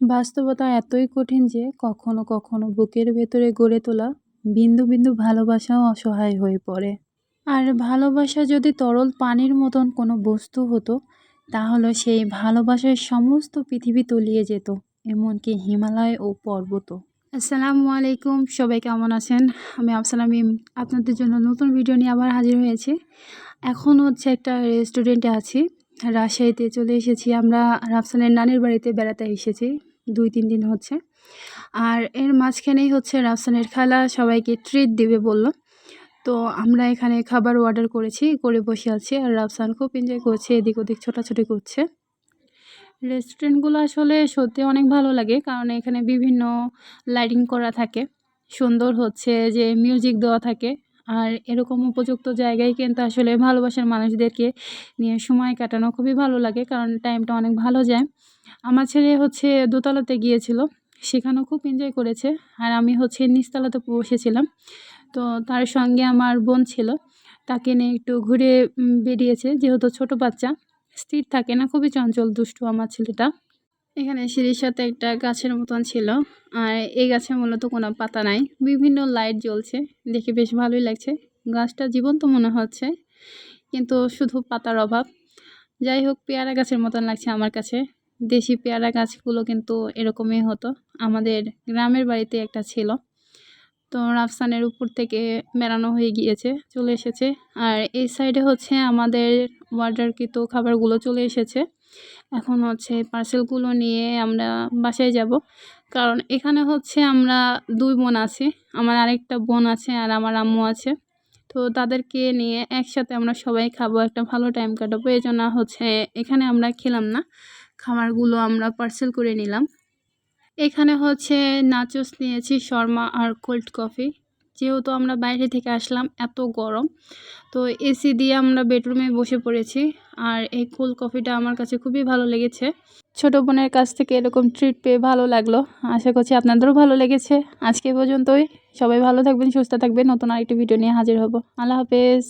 বাস্তবতা এতই কঠিন যে কখনো কখনো বুকের ভেতরে গড়ে তোলা বিন্দু বিন্দু ভালোবাসাও অসহায় হয়ে পড়ে। আর ভালোবাসা যদি তরল পানির মতন কোনো বস্তু হতো, তাহলে সেই ভালোবাসার সমস্ত পৃথিবী তলিয়ে যেত, এমনকি হিমালয় ও পর্বত আসসালামু আলাইকুম, সবাই কেমন আছেন? আমি আফসালামিম আপনাদের জন্য নতুন ভিডিও নিয়ে আবার হাজির হয়েছি। এখন হচ্ছে একটা রেস্টুরেন্টে আছি। রাজশাহীতে চলে এসেছি আমরা, রাফসানের নানির বাড়িতে বেড়াতে এসেছি। দুই তিন দিন হচ্ছে। আর এর মাঝখানেই হচ্ছে রাফসানের খালা, সবাইকে ট্রিট দিবে বলল। তো আমরা এখানে খাবার অর্ডার করেছি, করে বসে আছি আর রাফসান খুব এনজয় করছে, এদিক ওদিক ছোটাছুটি করছে। রেস্টুরেন্টগুলো আসলে সত্যি অনেক ভালো লাগে কারণ এখানে বিভিন্ন লাইটিং করা থাকে। সুন্দর হচ্ছে যে মিউজিক দেওয়া থাকে। আর এরকম উপযুক্ত জায়গায় কিন্তু আসলে ভালোবাসার মানুষদেরকে নিয়ে সময় কাটানো খুবই ভালো লাগে, কারণ টাইমটা অনেক ভালো যায়। আমার ছেলে হচ্ছে দোতলাতে গিয়েছিল, সেখানেও খুব এনজয় করেছে। আর আমি হচ্ছে নিচতলাতে বসেছিলাম। তো তার সঙ্গে আমার বোন ছিল, তাকে নিয়ে একটু ঘুরে বেরিয়েছে। যেহেতু ছোট বাচ্চা, স্থির থাকে না, খুবই চঞ্চল, দুষ্টু আমার ছেলেটা। এখানে সিঁড়ির সাথে একটা গাছের মতন ছিল। আর এই গাছে মূলত কোনো পাতা নাই। বিভিন্ন লাইট জ্বলছে। দেখে বেশ ভালোই লাগছে। গাছটা জীবন্ত মনে হচ্ছে। কিন্তু শুধু পাতার অভাব। যাই হোক, পেয়ারা গাছের মতন লাগছে আমার কাছে। দেশি পেয়ারা গাছগুলো কিন্তু এরকমই হতো। আমাদের গ্রামের বাড়িতে একটা ছিল। তো রাফসানের উপর থেকে বেড়ানো হয়ে গিয়েছে, চলে এসেছে। আর এই সাইডে হচ্ছে আমাদের অর্ডারকৃত খাবারগুলো চলে এসেছে। এখন হচ্ছে পার্সেলগুলো নিয়ে আমরা বাসায় যাব। কারণ এখানে হচ্ছে আমরা দুই বোন আছি, আমার আরেকটা বোন আছে আর আমার আম্মু আছে। তো তাদেরকে নিয়ে একসাথে আমরা সবাই খাব, একটা ভালো টাইম কাটাবো। এই জন্য হচ্ছে এখানে আমরা খেলাম না খাবারগুলো আমরা পার্সেল করে নিলাম। এখানে হচ্ছে নাচস নিয়েছি, শর্মা আর কোল্ড কফি যেহেতু আমরা বাইরে থেকে আসলাম, এত গরম। তো এসি দিয়ে আমরা বেডরুমে বসে পড়েছি আর এই কোল্ড কফিটা আমার কাছে খুবই ভালো লেগেছে। ছোট বোনের কাছ থেকে এরকম ট্রিট পেয়ে ভালো লাগল। আশা করছি আপনাদেরও ভালো লেগেছে। আজকে পর্যন্তই। সবাই ভালো থাকবেন, সুস্থ থাকবেন। নতুন আরেকটি ভিডিও নিয়ে হাজির হব। আল্লাহ হাফেজ।